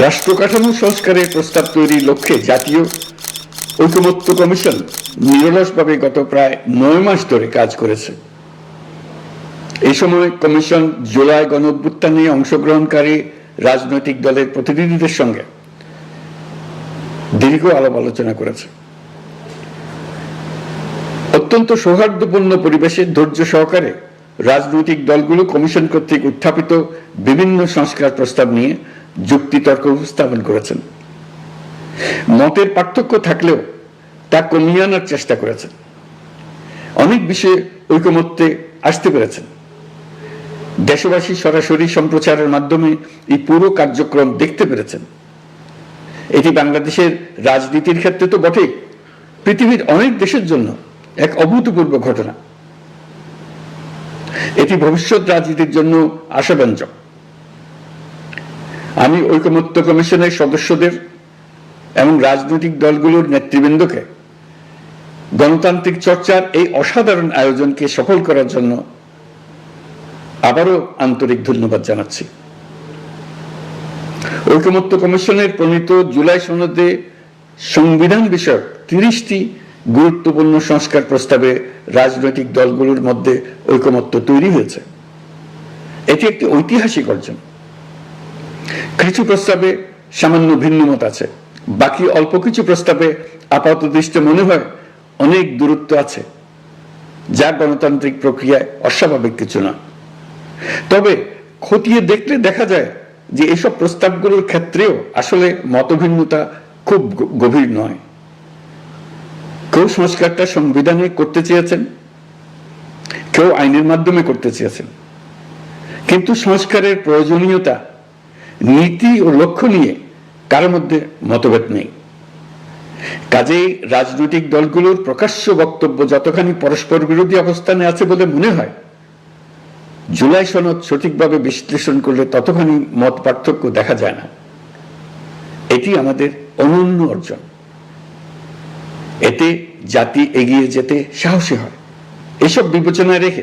রাষ্ট্র কাঠামো সংস্কারের প্রস্তাব তৈরির লক্ষ্যে জাতীয় ঐকমত্য কমিশন নিরলসভাবে গত প্রায় নয় মাস ধরে কাজ করেছে। এই সময় কমিশন জুলাই গণ অভ্যুত্থানে অংশগ্রহণকারী রাজনৈতিক দলের প্রতিনিধিদের সঙ্গে দীর্ঘ আলাপ আলোচনা করেছে। অত্যন্ত সৌহার্দ্যপূর্ণ পরিবেশে ধৈর্য সহকারে রাজনৈতিক দলগুলো কমিশন কর্তৃক উত্থাপিত বিভিন্ন সংস্কার প্রস্তাব নিয়ে যুক্তিতর্ক উপস্থাপন করেছেন। মতের পার্থক্য থাকলেও তা কমিয়ে আনার চেষ্টা করেছেন। অনেক বিষয়ে ঐকমত্যে আসতে পেরেছেন। দেশবাসী সরাসরি সম্প্রচারের মাধ্যমে এই পুরো কার্যক্রম দেখতে পেরেছেন। এটি বাংলাদেশের রাজনীতির ক্ষেত্রে তো বটেই। পৃথিবীর অনেক দেশের জন্য এক অভূতপূর্ব ঘটনা। এটি ভবিষ্যৎ রাজনীতির জন্য আশাব্যঞ্জক। আমি ঐকমত্য কমিশনের সদস্যদের এবং রাজনৈতিক দলগুলোর নেতৃবৃন্দকে গণতান্ত্রিক চর্চার এই অসাধারণ আয়োজনকে সফল করার জন্য আবারও আন্তরিক ধন্যবাদ জানাচ্ছি। ঐকমত্য কমিশনের প্রণীত জুলাই সনদে সংবিধান বিষয়ক তিরিশটি গুরুত্বপূর্ণ সংস্কার প্রস্তাবে রাজনৈতিক দলগুলোর মধ্যে ঐকমত্য তৈরি হয়েছে। এটি একটি ঐতিহাসিক অর্জন। কিছু প্রস্তাবে সামান্য ভিন্ন মত আছে। বাকি অল্প কিছু প্রস্তাবে আপাত দৃষ্টি মনে হয় অনেক দূরত্ব আছে, যা গণতান্ত্রিক প্রক্রিয়ায় অস্বাভাবিক কিছু না। তবে খতিয়ে দেখলে দেখা যায় যে এসব প্রস্তাবগুলোর ক্ষেত্রেও আসলে মতভিন্নতা খুব গভীর নয়। কেউ সংস্কারটা সংবিধানে করতে চেয়েছেন, কেউ আইনের মাধ্যমে করতে চেয়েছেন। কিন্তু সংস্কারের প্রয়োজনীয়তা নীতি ও লক্ষ্য নিয়ে কারোর মধ্যে মতভেদ নেই। কাজেই রাজনৈতিক দলগুলোর প্রকাশ্য বক্তব্য যতখানি পরস্পর বিরোধী অবস্থানে আছে বলে মনে হয়, জুলাই সনদ সঠিকভাবে বিশ্লেষণ করলে ততখানি মত পার্থক্য দেখা যায় না। এটি আমাদের অনন্য অর্জন। এতে জাতি এগিয়ে যেতে সাহসী হয়। এসব বিবেচনায় রেখে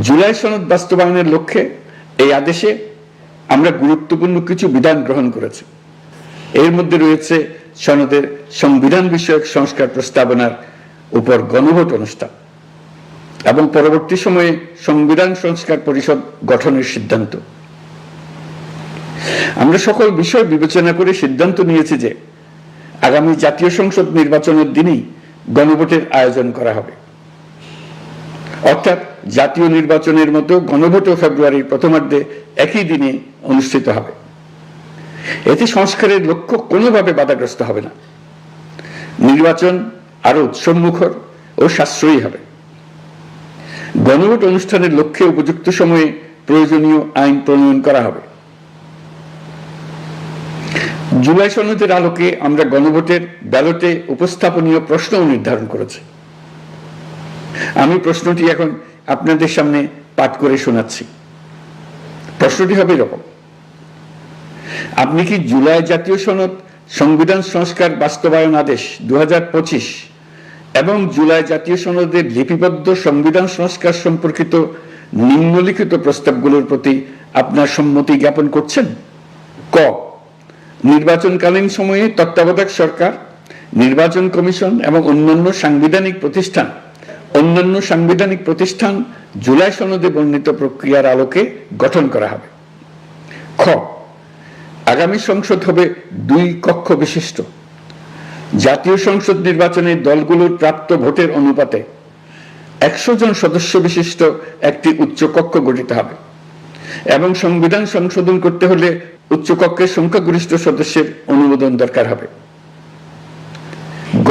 জুলাই সনদ বাস্তবায়নের লক্ষ্যে এই আদেশে আমরা গুরুত্বপূর্ণ কিছু বিধান গ্রহণ করেছি। এর মধ্যে রয়েছে সনদের সংবিধান বিষয়ক সংস্কার প্রস্তাবনার উপর গণভোট অনুষ্ঠান এবং পরবর্তী সময়ে সংবিধান সংস্কার পরিষদ গঠনের সিদ্ধান্ত। আমরা সকল বিষয় বিবেচনা করে সিদ্ধান্ত নিয়েছি যে আগামী জাতীয় সংসদ নির্বাচনের দিনেই গণভোটের আয়োজন করা হবে। অর্থাৎ জাতীয় নির্বাচনের মতো গণভোটও ফেব্রুয়ারির প্রথমার্ধে একই দিনে অনুষ্ঠিত হবে। এতে সংস্কারের লক্ষ্য কোনোভাবে বাধাগ্রস্ত হবে না। নির্বাচন আরও উৎসবমুখর ও সাশ্রয়ী হবে। গণভোট অনুষ্ঠানের লক্ষ্যে উপযুক্ত সময়ে প্রয়োজনীয় আইন প্রণয়ন করা হবে। জুলাই সনদের আলোকে আমরা গণভোটের ব্যালটে উপস্থাপনীয় প্রশ্ন নির্ধারণ করেছি। আমি প্রশ্নটি এখন আপনাদের সামনে পাঠ করে শোনাচ্ছি। প্রশ্নটি হবে এরকম। আপনি কি জুলাই জাতীয় সনদ, সংবিধান সংস্কার বাস্তবায়ন আদেশ দু হাজার পঁচিশ এবং জুলাই জাতীয় সনদের লিপিবদ্ধ সংবিধান সংস্কার সম্পর্কিত নিম্নলিখিত প্রস্তাবগুলোর প্রতি আপনার সম্মতি জ্ঞাপন করছেন? ক, নির্বাচনকালীন সময়ে তত্ত্বাবধায়ক সরকার, নির্বাচন কমিশন এবং অন্যান্য সাংবিধানিক প্রতিষ্ঠান অন্যান্য সাংবিধানিক প্রতিষ্ঠান জুলাই সনদে বর্ণিত প্রক্রিয়ার আলোকে গঠন করা হবে। খ, আগামী সংসদ হবে দুই কক্ষ বিশিষ্ট। জাতীয় সংসদ নির্বাচনে দলগুলোর প্রাপ্ত ভোটের অনুপাতে একশো জন সদস্য বিশিষ্ট একটি উচ্চকক্ষ গঠিত হবে এবং সংবিধান সংশোধন করতে হলে উচ্চকক্ষের সংখ্যাগরিষ্ঠ সদস্যের অনুমোদন দরকার হবে। গ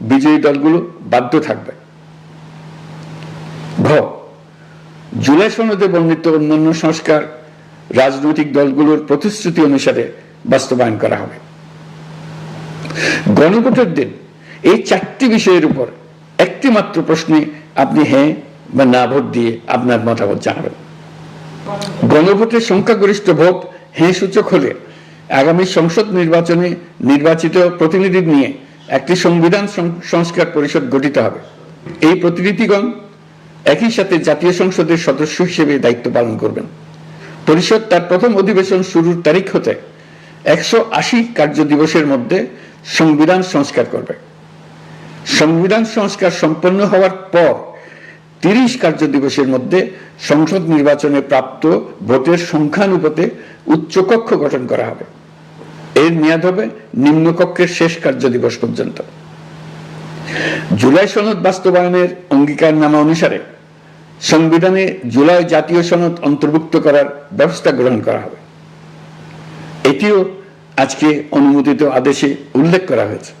বিজয়ী দলগুলো বাধ্য থাকবে। ঘ জুলাই সনদে বর্ণিত অন্যান্য সংস্কার রাজনৈতিক দলগুলোর প্রতিশ্রুতি অনুসারে বাস্তবায়ন করা হবে। গণভোটের দিন এই চারটি বিষয়ের উপর একটি মাত্র প্রশ্নে আপনি হ্যাঁ বা না ভোট দিয়ে আপনার মতামত জানাবেন। গণভোটের সংখ্যাগরিষ্ঠ ভোট হ্যাঁ সূচক হলে আগামী সংসদ নির্বাচনে নির্বাচিত প্রতিনিধি নিয়ে একটি সংবিধান সংস্কার পরিষদ গঠিত হবে। এই প্রতিনিধিগণ একই সাথে জাতীয় সংসদের সদস্য হিসেবে দায়িত্ব পালন করবেন। পরিষদ তার প্রথম অধিবেশন শুরুর তারিখ হতে একশো আশি কার্য দিবসের মধ্যে সংবিধান সংস্কার করবে। সংবিধান সংস্কার সম্পন্ন হওয়ার পর তিরিশ কার্য দিবসের মধ্যে সংসদ নির্বাচনে প্রাপ্ত ভোটের সংখ্যানুপাতে উচ্চকক্ষ গঠন করা হবে। এর মেয়াদ হবে নিম্নকক্ষের শেষ কার্য দিবস পর্যন্ত। জুলাই সনদ বাস্তবায়নের অঙ্গীকার নামা অনুসারে সংবিধানে জুলাই জাতীয় সনদ অন্তর্ভুক্ত করার ব্যবস্থা গ্রহণ করা হবে। এটিও আজকে অনুমোদিত আদেশে উল্লেখ করা হয়েছে।